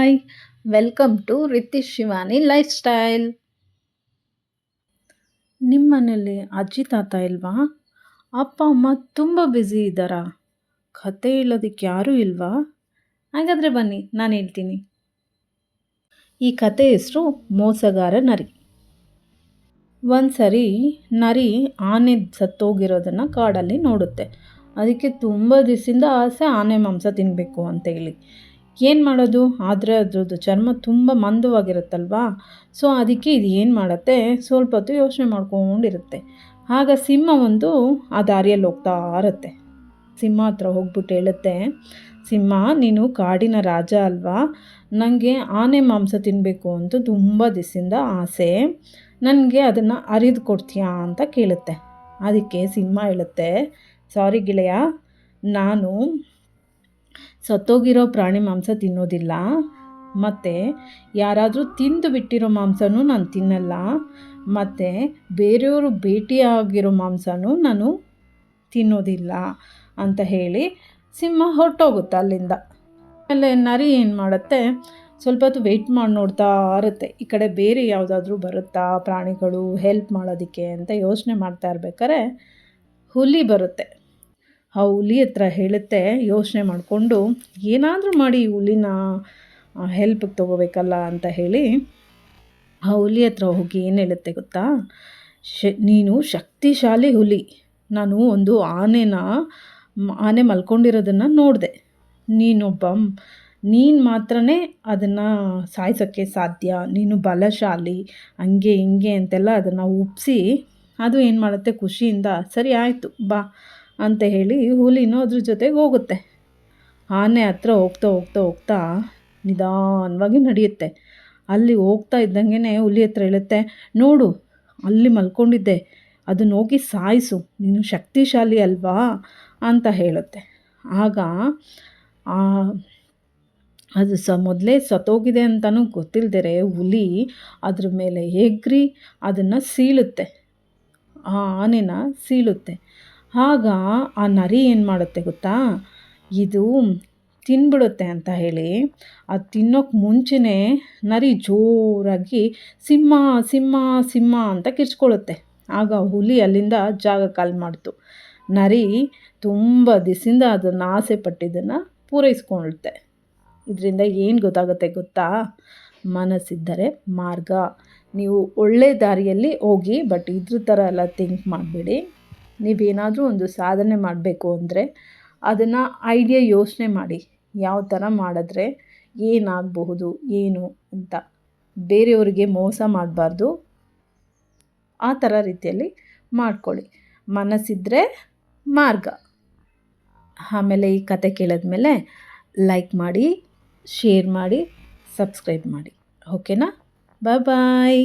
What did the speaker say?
Hi welcome to Ritish Shivani lifestyle ನಿಮ್ಮ ಮನೇಲಿ ಅಜ್ಜಿ ತಾತ ಇಲ್ವಾ? ಅಪ್ಪ, ಅಮ್ಮ ತುಂಬ ಬ್ಯುಸಿ ಇದ್ದಾರಾ? ಕತೆ ಹೇಳೋದಕ್ಕೆ ಯಾರೂ ಇಲ್ವಾ? ಹಾಗಾದರೆ ಬನ್ನಿ, ನಾನು ಹೇಳ್ತೀನಿ. ಈ ಕತೆ ಹೆಸರು ಮೋಸಗಾರ ನರಿ. ಒಂದು ಸರಿ ನರಿ ಆನೆ ಸತ್ತೋಗಿರೋದನ್ನು ಕಾಡಲ್ಲಿ ನೋಡುತ್ತೆ. ಅದಕ್ಕೆ ತುಂಬ ದಿವಸದಿಂದ ಆಸೆ ಆನೆ ಮಾಂಸ ತಿನ್ನಬೇಕು ಅಂತ ಹೇಳಿ ಏನು ಮಾಡೋದು? ಆದರೆ ಅದ್ರದ್ದು ಚರ್ಮ ತುಂಬ ಮಂದವಾಗಿರುತ್ತಲ್ವಾ? ಸೊ ಅದಕ್ಕೆ ಇದು ಏನು ಮಾಡುತ್ತೆ? ಸ್ವಲ್ಪ ಹೊತ್ತು ಯೋಚನೆ ಮಾಡ್ಕೊಂಡಿರುತ್ತೆ. ಆಗ ಸಿಂಹ ಒಂದು ಆ ದಾರಿಯಲ್ಲಿ ಹೋಗ್ತಾ ಇರುತ್ತೆ. ಸಿಂಹ ಹತ್ರ ಹೋಗ್ಬಿಟ್ಟು ಹೇಳುತ್ತೆ, ಸಿಂಹ, ನೀನು ಕಾಡಿನ ರಾಜ ಅಲ್ವಾ? ನನಗೆ ಆನೆ ಮಾಂಸ ತಿನ್ನಬೇಕು ಅಂತ ತುಂಬ ದಿಸಿಂದ ಆಸೆ. ನನಗೆ ಅದನ್ನು ಅರಿದು ಕೊಡ್ತೀಯಾ? ಅಂತ ಕೇಳುತ್ತೆ. ಅದಕ್ಕೆ ಸಿಂಹ ಹೇಳುತ್ತೆ, ಸಾರಿ ಗೆಳೆಯ, ನಾನು ಸತ್ತೋಗಿರೋ ಪ್ರಾಣಿ ಮಾಂಸ ತಿನ್ನೋದಿಲ್ಲ. ಮತ್ತು ಯಾರಾದರೂ ತಿಂದು ಬಿಟ್ಟಿರೋ ಮಾಂಸನೂ ನಾನು ತಿನ್ನಲ್ಲ. ಮತ್ತು ಬೇರೆಯವರು ಭೇಟಿಯಾಗಿರೋ ಮಾಂಸನೂ ನಾನು ತಿನ್ನೋದಿಲ್ಲ ಅಂತ ಹೇಳಿ ಸಿಂಹ ಹೊರಟೋಗುತ್ತೆ ಅಲ್ಲಿಂದ. ಆಮೇಲೆ ನರಿ ಏನು ಮಾಡುತ್ತೆ? ಸ್ವಲ್ಪ ಹೊತ್ತು ವೆಯ್ಟ್ ಮಾಡಿ ನೋಡ್ತಾ ಇರುತ್ತೆ. ಈ ಕಡೆ ಬೇರೆ ಯಾವುದಾದ್ರೂ ಬರುತ್ತಾ ಪ್ರಾಣಿಗಳು ಹೆಲ್ಪ್ ಮಾಡೋದಕ್ಕೆ ಅಂತ ಯೋಚನೆ ಮಾಡ್ತಾ ಇರ್ಬೇಕಾದ್ರೆ ಹುಲಿ ಬರುತ್ತೆ. ಆ ಹುಲಿ ಹತ್ರ ಹೇಳುತ್ತೆ, ಯೋಚನೆ ಮಾಡಿಕೊಂಡು ಏನಾದರೂ ಮಾಡಿ ಹುಲಿನ ಹೆಲ್ಪಿಗೆ ತೊಗೋಬೇಕಲ್ಲ ಅಂತ ಹೇಳಿ ಆ ಹುಲಿ ಹತ್ರ ಹೋಗಿ ಏನು ಹೇಳುತ್ತೆ ಗೊತ್ತಾ? ಶ, ನೀನು ಶಕ್ತಿಶಾಲಿ ಹುಲಿ. ನಾನು ಒಂದು ಆನೆನ ಆನೆ ಮಲ್ಕೊಂಡಿರೋದನ್ನು ನೋಡಿದೆ. ನೀನೊಬ್ಬ, ನೀನು ಮಾತ್ರನೇ ಅದನ್ನು ಸಾಯಿಸೋಕ್ಕೆ ಸಾಧ್ಯ. ನೀನು ಬಲಶಾಲಿ, ಹಂಗೆ ಹಿಂಗೆ ಅಂತೆಲ್ಲ ಅದನ್ನು ಉಪ್ಪಿಸಿ ಅದು ಏನು ಮಾಡುತ್ತೆ? ಖುಷಿಯಿಂದ, ಸರಿ, ಆಯಿತು, ಬಾ. ಅಂತ ಹೇಳಿ ಹುಲಿನೂ ಅದ್ರ ಜೊತೆಗೆ ಹೋಗುತ್ತೆ. ಆನೆ ಹತ್ರ ಹೋಗ್ತಾ ಹೋಗ್ತಾ ಹೋಗ್ತಾ ನಿಧಾನವಾಗಿ ನಡೆಯುತ್ತೆ. ಅಲ್ಲಿ ಹೋಗ್ತಾ ಇದ್ದಂಗೆ ಹುಲಿ ಹತ್ರ ಹೇಳುತ್ತೆ, ನೋಡು, ಅಲ್ಲಿ ಮಲ್ಕೊಂಡಿದ್ದೆ, ಅದನ್ನ ಹೋಗಿ ಸಾಯಿಸು, ನೀನು ಶಕ್ತಿಶಾಲಿ ಅಲ್ವಾ? ಅಂತ ಹೇಳುತ್ತೆ. ಆಗ ಅದು ಸ ಮೊದಲೇ ಸತ್ತೋಗಿದೆ ಅಂತಲೂ ಗೊತ್ತಿಲ್ಲದೆ ಹುಲಿ ಅದ್ರ ಮೇಲೆ ಎಗ್ರಿ ಅದನ್ನು ಸೀಳುತ್ತೆ. ಆ ಆನೆನ ಸೀಳುತ್ತೆ. ಆಗ ಆ ನರಿ ಏನು ಮಾಡುತ್ತೆ ಗೊತ್ತಾ? ಇದು ತಿನ್ಬಿಡುತ್ತೆ ಅಂತ ಹೇಳಿ ಅದು ತಿನ್ನೋಕ್ಕೆ ಮುಂಚೆನೇ ನರಿ ಜೋರಾಗಿ ಸಿಂಹ ಸಿಂಹ ಸಿಂಹ ಅಂತ ಕಿರ್ಚ್ಕೊಳ್ಳುತ್ತೆ. ಆಗ ಹುಲಿ ಅಲ್ಲಿಂದ ಜಾಗ ಕಾಲ್ ಮಾಡ್ತು. ನರಿ ತುಂಬ ದಿಸಿಂದ ಅದನ್ನು ಆಸೆ ಪಟ್ಟಿದ್ದನ್ನು ಪೂರೈಸ್ಕೊಳ್ಳುತ್ತೆ ಇದರಿಂದ ಏನು ಗೊತ್ತಾಗುತ್ತೆ ಗೊತ್ತಾ? ಮನಸ್ಸಿದ್ದರೆ ಮಾರ್ಗ. ನೀವು ಒಳ್ಳೆ ದಾರಿಯಲ್ಲಿ ಹೋಗಿ, ಬಟ್ ಇದ್ರ ಥರ ಎಲ್ಲ ಥಿಂಕ್ ಮಾಡಬೇಡಿ. ನೀವೇನಾದರೂ ಒಂದು ಸಾಧನೆ ಮಾಡಬೇಕು ಅಂದರೆ ಅದನ್ನು ಐಡಿಯಾ ಯೋಚನೆ ಮಾಡಿ. ಯಾವ ಥರ ಮಾಡಿದ್ರೆ ಏನಾಗಬಹುದು, ಏನು ಅಂತ. ಬೇರೆಯವರಿಗೆ ಮೋಸ ಮಾಡಬಾರ್ದು. ಆ ಥರ ರೀತಿಯಲ್ಲಿ ಮಾಡ್ಕೊಳ್ಳಿ. ಮನಸ್ಸಿದ್ರೆ ಮಾರ್ಗ. ಆಮೇಲೆ ಈ ಕತೆ ಕೇಳಿದ್ಮೇಲೆ ಲೈಕ್ ಮಾಡಿ ಶೇರ್ ಮಾಡಿ ಸಬ್ಸ್ಕ್ರೈಬ್ ಮಾಡಿ. ಓಕೆನಾ ಬಾಯ್ ಬಾಯ್